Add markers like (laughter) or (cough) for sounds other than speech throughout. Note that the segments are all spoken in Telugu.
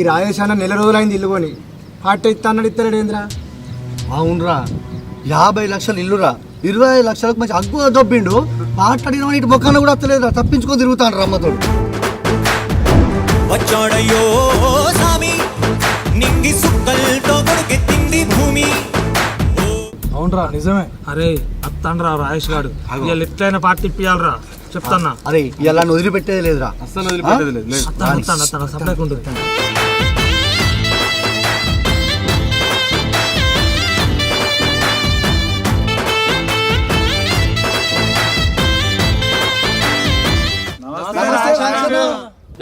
ఈ రాజేష్ అన్న నెల రోజులైంది ఇల్లు కొని. పాట ఇస్తా అన్నాడు ఇస్తలేడు ఏంద్రా? అవునరా. యాభై లక్షలు ఇల్లురా. ఇరవై ఐదు లక్షలకు మంచి అగ్గు దొబ్బిండు. పాట అడిగిన ఇటు బొక్కన కూడా వస్తలేదురా తప్పించుకొని తిరుగుతాను రమ్మతోడు వచ్చాడయ్యో సామి నింగి సుక్కలతో కొడుకెత్తింది భూమి. అవునరా నిజమే. అరే అత్తండ్రా రాజేష్ గాడు. ఇక ఎట్లయినా పార్టీ ఇప్పియాలరా. చెప్తాన్నా. అరే ఇలా వదిలిపెట్టేది లేదురా. అస్సలు వదిలిపెట్టేది లేదు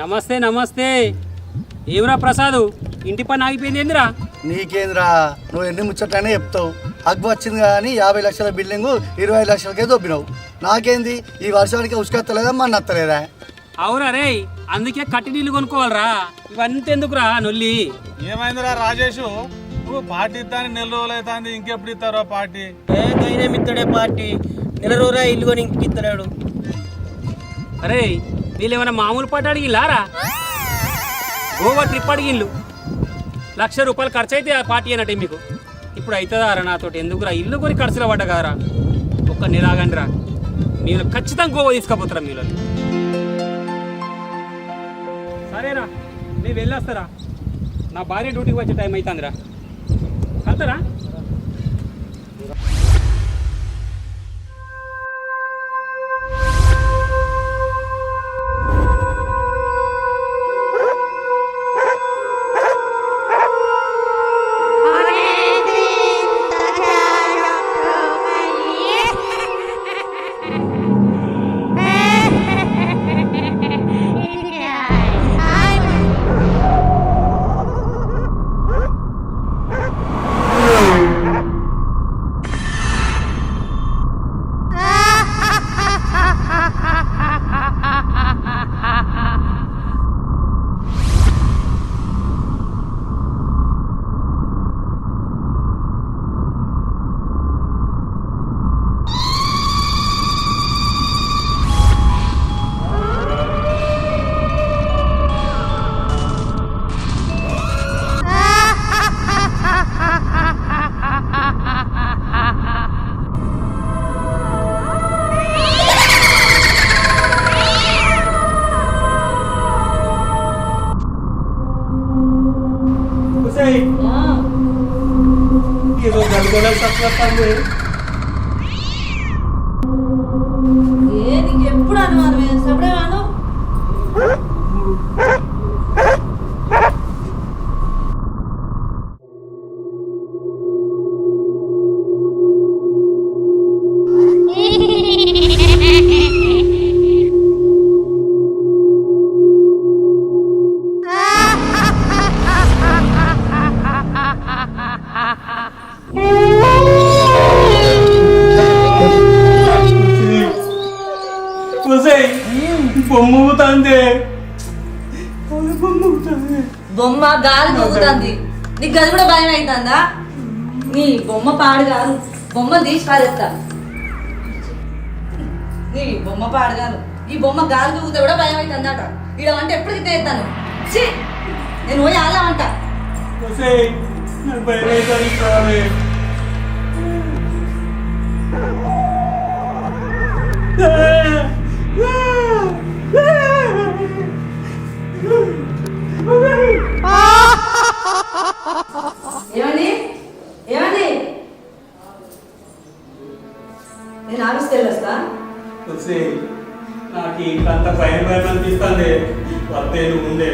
నమస్తే నమస్తే. ఏమిరా ప్రసాదు? ఇంటి పని ఆగిపోయింది ఏందిరా? నీకేంద్రా? నువ్వు ఎన్ని ముచ్చట్లనే చెప్తావు. అగ్గు వచ్చింది కానీ యాభై లక్షల బిల్డింగ్ ఇరవై లక్షలకే దొబ్బినావు. నాకేంది? ఈ వర్షానికి ఉసుకత్తలేదా మన నత్తలేదా? అవురా రే అందుకే కట్టి నీళ్ళు కొనుక్కోవాలరా. ఇవంతా ఎందుకురా నొల్లి? ఏమైందిరా రాజేష్? నువ్వు పార్టీ ఇద్దాని నెల రోజులు అవుతుంది ఇంకెప్పుడు ఇస్తారో పార్టీ? ఏ గైనే మిత్తడే పార్టీ? నెల రోజురా ఇల్లు కొని ఇంటికి ఇస్తున్నాడు అరే వీళ్ళు ఏమైనా మామూలు పాట అడిగిల్లారా? గోవా ట్రిప్ అడిగిళ్ళు లక్ష రూపాయలు ఖర్చు అయితే ఆ పార్టీ అన్నట్టే మీకు. ఇప్పుడు అవుతుందా రా నాతోటి? ఎందుకురా? ఇల్లు కొని ఖర్చులు పడ్డ కదరా. ఒక్క నిరాగండి రా మీరు ఖచ్చితంగా గోవా తీసుకుపోతారా మీరు సరేరా నేను వెళ్ళొస్తారా? నా భార్య డ్యూటీకి వచ్చే టైం అవుతుందిరా కలుతారా ఏ గాలి దూకుతుంది నీకు గది కూడా భయం అవుతుందా? నీ బొమ్మ పాడు కాదు. బొమ్మ తీసి పారేస్తా. నీ బొమ్మ పాడు కాదు. ఈ బొమ్మ గాలి దూకితే కూడా భయం అవుతుందట. ఈడ అంటే ఎప్పుడు గిట్ట ఎత్తాను ఛీ! నేను పోయి అలా అంట ఏమండి ఏమండి నేను ఆఫీస్కి వెళ్ళొస్తా నాకు ఇంకంత భయం భయం అనిపిస్తుంది వద్దే నువ్వు ఉండే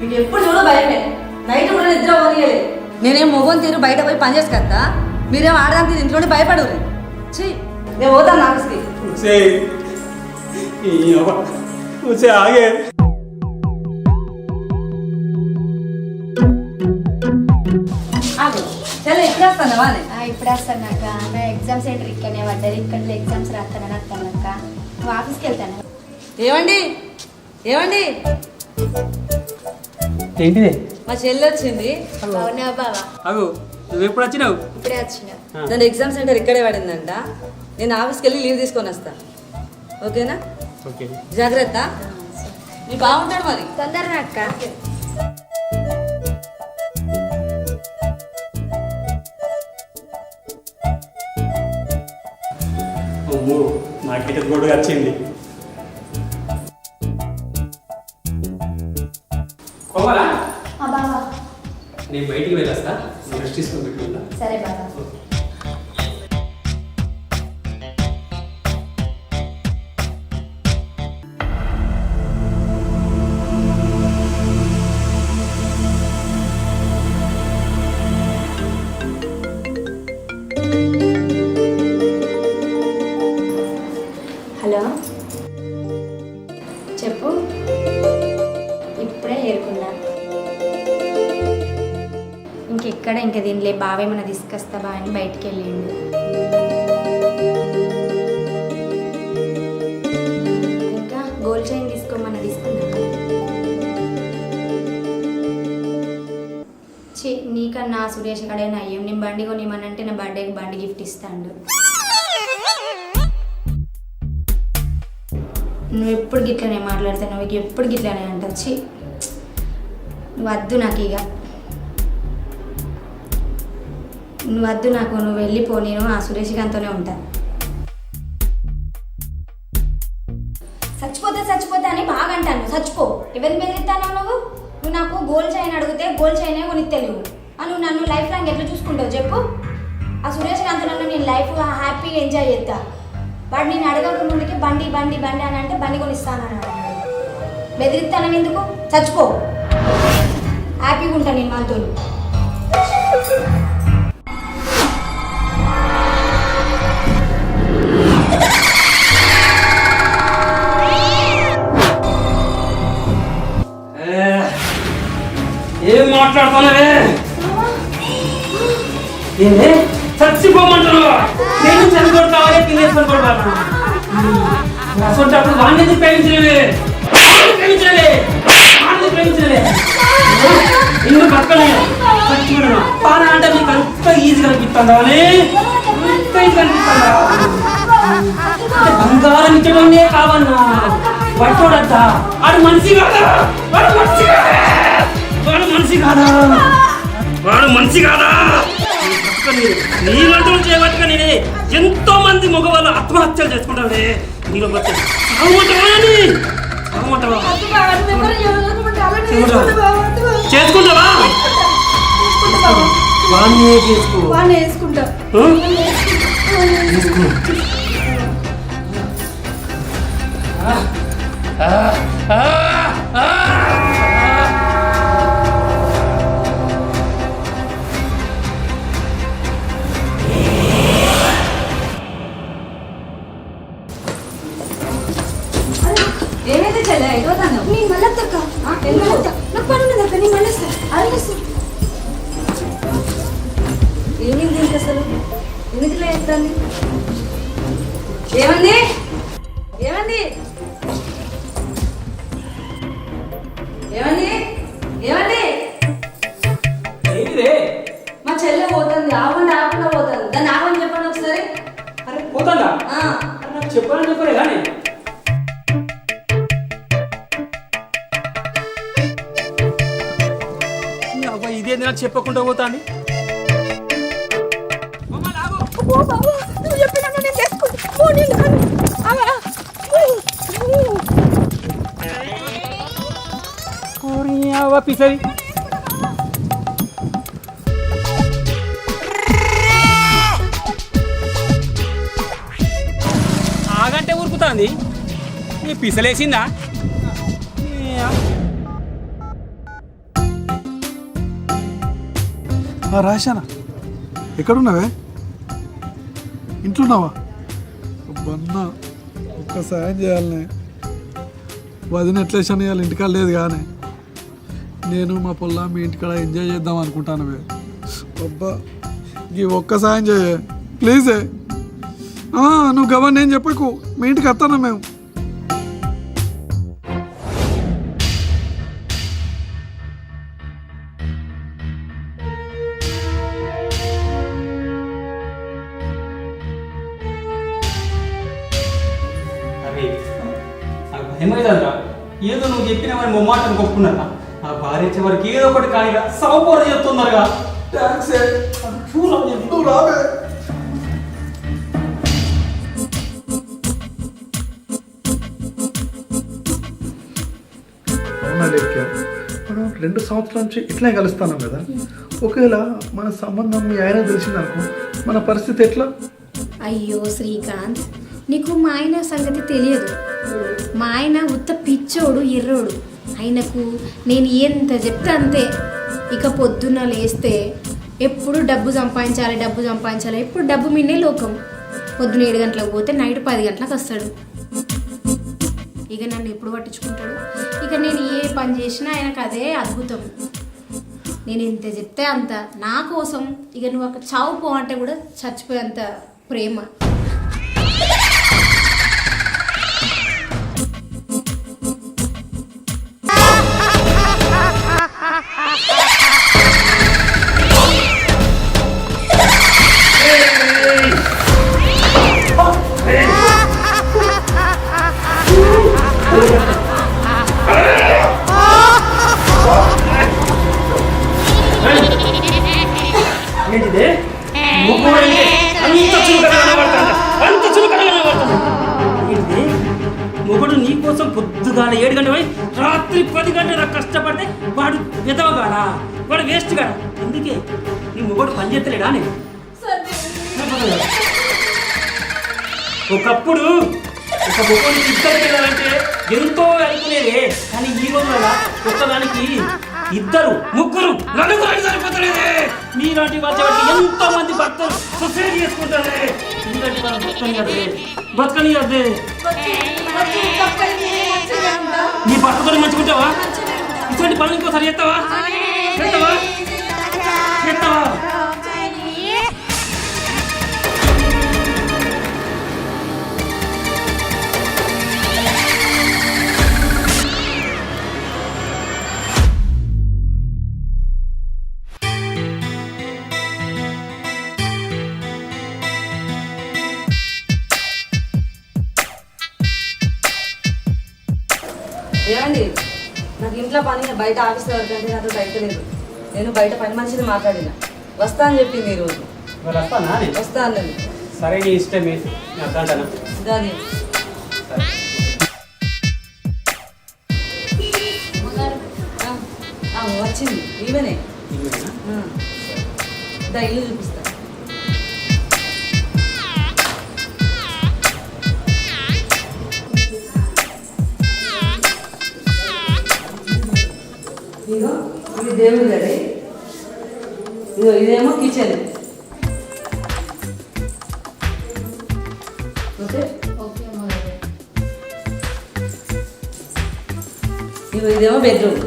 మీకు ఎప్పుడు చూడ భయమే నైట్ కూడా నిద్ర పోనీయలే నేనేం మొగం తీరు బయట పోయి పని చేసుకొస్తా మీరేం ఆడదానికి తీరు ఇంట్లోనే భయపడు ఛీ నేను పోతాను ఆఫీస్కి ఆగు ఇప్పుడు వస్తాను అక్క. నా ఎగ్జామ్ సెంటర్ ఇక్కడనే పడ్డది. ఇక్కడ ఎగ్జామ్స్ రాస్తానని వస్తాను అక్క. నువ్వు ఆఫీస్కి వెళ్తాను. ఏమండి ఏమండి ఏంటిదే? మా చెల్లి వచ్చింది. అవునా బావా? అగు నువ్వు ఎప్పుడు వచ్చినావు? ఇప్పుడే వచ్చిన. దాని ఎగ్జామ్ సెంటర్ ఇక్కడే పడిందంట. నేను ఆఫీస్కి వెళ్ళి లీవ్ తీసుకొని వస్తా. ఓకేనా? ఓకే. జాగ్రత్త. నీ బాగుంటాడు మరి. తొందరగా అక్క? అమ్మో నాకైతే గొడవ వచ్చింది. నేను బయటికి వెళ్ళొస్తా. రెస్ట్ తీసుకొని పెట్టుకుంటా. సరే బాబా ఇప్పుడే ఇంకెక్కడ ఇంక దీనిలే బావేమన్నా తీసుకొస్తా బా అని బయటికి వెళ్ళిండు. ఇంకా గోల్డ్ చైన్ తీసుకోమన్నా తీసుకున్నా చే నీకన్నా సురేష్ కడైనా అయ్యం? నేను బండి కొనిమనంటే నా బర్త్డేకి బండి గిఫ్ట్ ఇస్తాడు. నువ్వు ఎప్పుడు గిట్లనే మాట్లాడతావు నువ్వు ఎప్పుడు గిట్లనే అంటచ్చి వద్దు నాకు ఇక నువ్వు వద్దు నాకు నువ్వు వెళ్ళిపో నేను ఆ సురేష్ గారితోనే ఉంటా. చచ్చిపోతే చచ్చిపోతే అని బాగా అంటాను చచ్చిపో ఎవరిని బెదిరిస్తాను నువ్వు? నువ్వు నాకు గోల్ చైన్ అడిగితే గోల్ చైనే కొనిత్తలేవు ఆ నువ్వు నన్ను లైఫ్ లాంగ్ ఎట్లా చూసుకుంటావు చెప్పు. ఆ సురేష్ గారితో నన్ను నేను లైఫ్ హ్యాపీగా ఎంజాయ్ చేస్తా వాడు నేను అడగక ముందుకి బండి బండి బండి అని అంటే బండి కొనిస్తాను అని బెదిరిస్తాను ఎందుకు? చచ్చిపో. హ్యాపీగా ఉంటాను నేను మనతో ఏం మాట్లాడుతున్నావే? ఏంది? చచ్చిపోమంటున్నావా. నేను చనిపోతావా తినేసుకొని కొడతాను అసలు వాడిని ప్రేమించలేవే? ప్రేమించలేవే? వాడిని ఇల్లు పక్కనే చచ్చిపోయినా పాన అంటే నీకు అంత ఈజీ కనిపిస్తుందా అని అంత ఈజీ కనిపిస్తుందా? అంటే బంగారం ఇచ్చడమే కావన్నా. పట్టోడద్ద వాడు మనిషి కాదా? వాడు మనిషి కాదా. వాడు మనిషి కాదా? వాడు మనిషి కాదా? నీలంటూ చేయబట్టుగా నేనే ఎంతో మంది మగవాళ్ళు ఆత్మహత్యలు చేసుకుంటారే నీలో వచ్చే సాగుమంటావా అని సాగుమంటావా? చేసుకుంటావా? వాణ్ణే చేసుకో? వేసుకుంటా. ఆ? చేసుకో. ఏమైతే నాకు పని ఉన్నది అక్క నేను మళ్ళీ అసలు ఎందుకు ఏమండి ఏంటిదే? మా చెల్లె పోతుంది ఆగండి ఆగకుండా పోతుంది. దాన్ని ఆగని చెప్పండి ఒకసారి. అరే పోతాందా నాకు చెప్పాలని చెప్పలే కానీ ఏంది నాకు చెప్పకుండా పోతాంది పిసరి. ఆగంటే ఉరుకుతాంది నీ పిసలేసిందా? రాశానా? ఎక్కడున్నావే? ఇంట్లో ఉన్నావా బన్నా ఒక్క సాయం చేయాలనే. వదిన ఎట్లేసాను ఇవాళ ఇంటికాడ లేదు కానీ. నేను మా పొల్ల మీ ఇంటికాడ ఎంజాయ్ చేద్దాం అనుకుంటాను అబ్బా ఈ ఒక్క సాయం చేయ. ప్లీజే నువ్వు గవన్ నేను చెప్పకు. మీ ఇంటికి వస్తాను మేము. అని మొమ్మాటం కొట్టుకున్నారా ఆ భార్య ఇచ్చే వారికి ఏదో ఒకటి కానిగా సమపూర చెప్తున్నారుగా మనం రెండు సంవత్సరాల నుంచి ఇట్లే కలుస్తున్నాం కదా. ఒకవేళ మన సంబంధం మీ ఆయన తెలిసిందనుకో మన పరిస్థితి ఎట్లా? అయ్యో శ్రీకాంత్ నీకు మా ఆయన సంగతి తెలియదు. మా ఆయన ఉత్త పిచ్చోడు ఎర్రోడు. ఆయనకు నేను ఎంత చెప్తే అంతే. ఇక పొద్దున్న లేస్తే ఎప్పుడు డబ్బు సంపాదించాలి డబ్బు సంపాదించాలి. ఎప్పుడు డబ్బు మిన్నే లోకం. పొద్దున ఏడు గంటలకు పోతే నైట్ పది గంటలకు వస్తాడు. ఇక నన్ను ఎప్పుడు పట్టించుకుంటాడు? ఇక నేను ఏ పని చేసినా ఆయనకు అదే అద్భుతం. నేను ఇంత చెప్తే అంత. నా కోసం ఇక నువ్వు అక్కడ చావు పో అంటే కూడా చచ్చిపోయేంత ప్రేమ. ఒకప్పుడు ఒక మొగుడు ఇద్దరికి వెళ్ళాలంటే ఎంతో అనుకునేదే కానీ ఈ రోజున ఒక్కదానికి ఇద్దరు ముగ్గురు నలుగురు అని సరిపోతలేదే. మీలాంటి వాళ్ళ ఎంతో మంది భర్తలు సొసైటీ చేసుకుంటారే. ఎందుకంటే మనం బతకని కదే బతకని కదే నీ భర్తతో మంచుకుంటావా ఇటువంటి పనులు ఇంకోసారి చేస్తావా చేస్తావా చేస్తావా ఇంట్లో పని బయట ఆఫీస్ వరకు అంటే నాతో బయట లేదు. నేను బయట పని మనిషిని మాట్లాడిన. వస్తా అని చెప్పింది ఈరోజు? వస్తా అన్నది. సరే నీ ఇష్టమే వద్దంటాను దాని. వచ్చింది. ఈమెనే. ఇల్లు చూపిస్తా. ఇదిగో ఇది దేవుడి గది ఇదిగో ఇదేమో కిచెన్. ఓకే? ఇదిగో ఇదేమో బెడ్రూమ్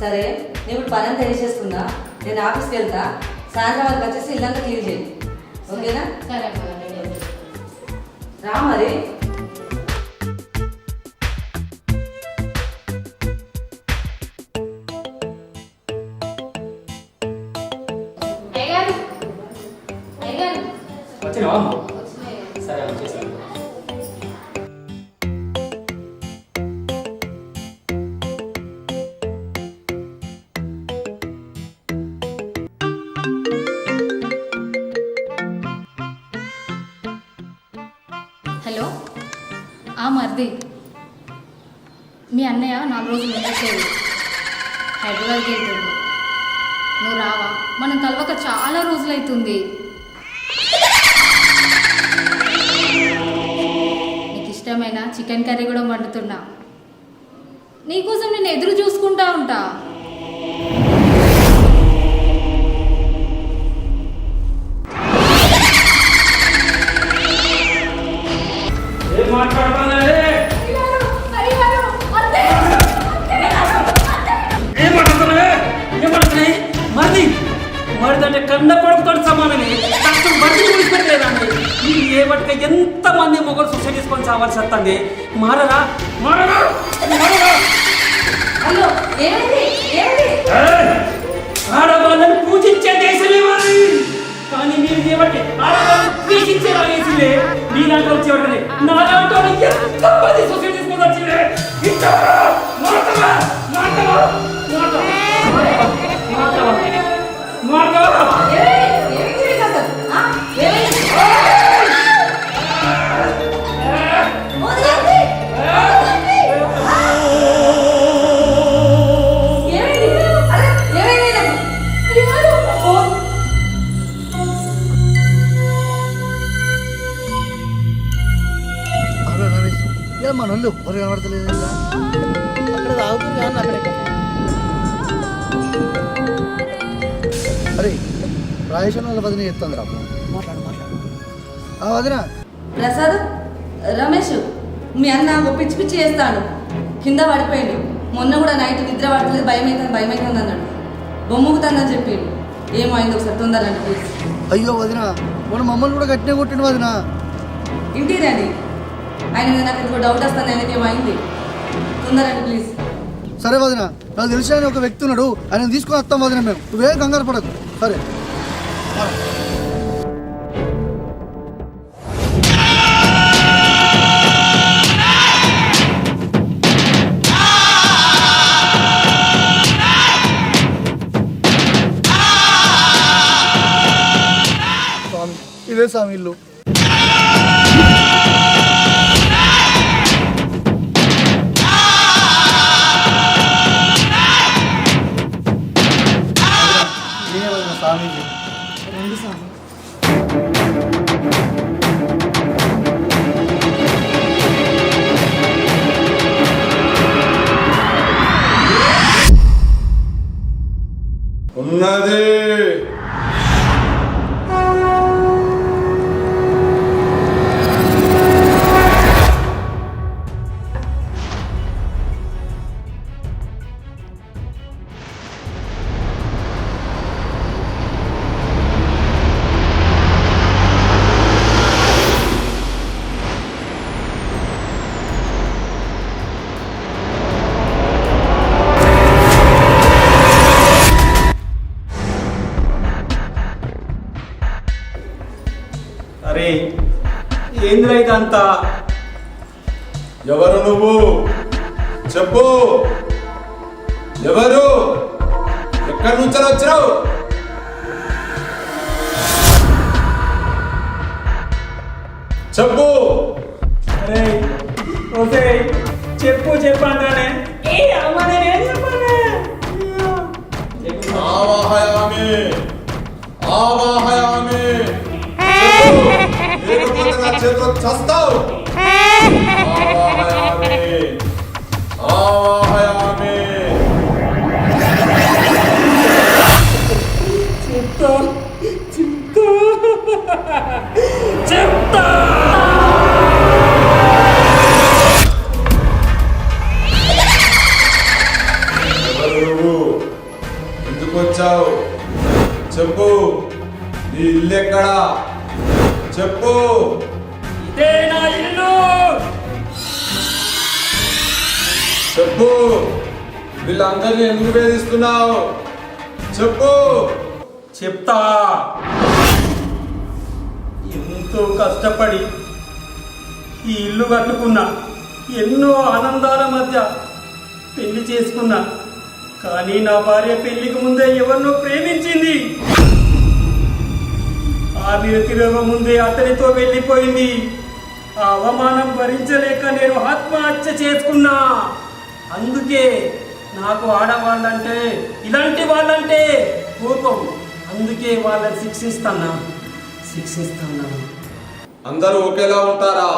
సరే నేను ఇప్పుడు పని అంతా నేను ఆఫీస్కి వెళ్తా. సాయంత్రం వరకు వచ్చేసి ఇల్లంతా క్లీన్ చేయి. ఓకేనా? రా మరి. వచ్చినావా అమ్మ? సరే ఇష్టమైన చికెన్ కర్రీ కూడా వండుతున్నా. నీకోసం నేను ఎదురు చూసుకుంటా ఉంటా. ఏం మాట్లాడుతున్నా ఏం మాట్లాడుతున్నావే ఏం మాట్లాడుతున్నాయి మరిది. మరిదంటే కన్న కొడుకుతో సమానమే. కష్టం బతికి విడిచిపెట్టలేదండి మీరు ఏ బట్టిక ఎంత మంది మొగలు సొసైటీ తీసుకొని చావాల్సి వస్తుంది మారరా? మారరా! ఆడవాళ్ళని పూజించే దేశమే మాది. కానీ మీరు చేయబట్టి ఆడవాళ్ళని పూజించే రాజేసిందే. మీ దాంట్లో వచ్చేవాళ్ళని నా దాంట్లో ఎంత మంది సొసైటీ తీసుకొని వచ్చిందే? ఇంతవరా ఎవ్వరు కనబడతలేదు ఏంటా? అక్కడ తాగుతుంది కానీ అక్కడ ఎక్కడ? అరే రాజేశ్వరం వాళ్ళ వదిన చెప్తాను రా. మాట్లాడు మాట్లాడు. ఆ వదిన. ప్రసాద్ రమేష్ మీ అన్న ఓ పిచ్చి పిచ్చి చేస్తాడు. కింద పడిపోయాడు. మొన్న కూడా నైట్ నిద్ర పడలేదు భయం అవుతుంది భయం అవుతుంది అన్నాడు బొమ్ముకుతుందని చెప్పిండు ఏమైంది ఒకసారి తొందరండి ప్లీజ్ అయ్యో వదిన. మన మమ్మల్ని కూడా గట్టినే కొట్టిన వదిన. ఇంటికి రండి ఆయన మీద నాకు ఇంకో డౌట్ వస్తుంది ఆయనకి ఏమైంది? తొందరండి ప్లీజ్ సరే వదిన నాకు తెలిసిన ఒక వ్యక్తి ఉన్నాడు ఆయన తీసుకుని వస్తాం వదిన మేము. నువ్వే కంగారు పడకు. సరే. ఇదే స్వామి ఇల్లు. ఉన్నది చెప్పు. ఎవరు? ఎక్కడి నుంచి వచ్చావు చెప్పు. చెప్పు చెప్పు అంటానే. ఏ అమ్మ నేనేం చెప్పానే ఆవాహయామి. ఆవాహయామి. చెప్పు. (laughs) లేకపోతే నా చేతిలో చస్తావు. (laughs) ఆవాహయామి. ఆవాహయామి చెప్తా చెప్తా ఎందుకు చెప్పు. చెప్తా. ఎంతో కష్టపడి ఈ ఇల్లు కట్టుకున్నా ఎన్నో ఆనందాల మధ్య పెళ్ళి చేసుకున్నా. కానీ నా భార్య పెళ్ళికి ముందే ఎవరినో ప్రేమించింది. ఆ తిరగ ముందే అతనితో వెళ్ళిపోయింది. ఆ అవమానం భరించలేక నేను ఆత్మహత్య చేసుకున్నా. అందుకే నాకు ఆడవాళ్ళంటే ఇలాంటి వాళ్ళంటే కోపం. అందుకే వాళ్ళని శిక్షిస్తానా? శిక్షిస్తానా? అందరూ ఒకేలా ఉంటారా?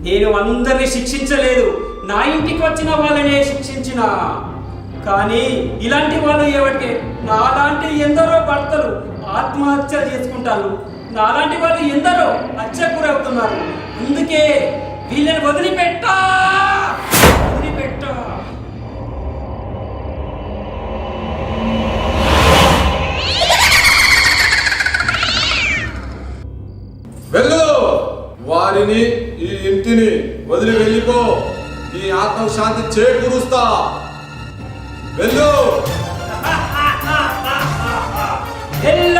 నేను అందరిని శిక్షించలేదు. నా ఇంటికి వచ్చిన వాళ్ళనే శిక్షించిన. కానీ ఇలాంటి వాళ్ళు ఏమంటే నాలాంటి ఎందరో భర్తలు ఆత్మహత్య చేసుకుంటాను నాలాంటి వాళ్ళు ఎందరో హత్య గురవుతున్నారు. అందుకే వీళ్ళని వదిలిపెట్టా! వదిలి వెళ్ళిపో. నీ ఆత్మశాంతి చేకూరుస్తా. వెళ్ళు. వెళ్ళను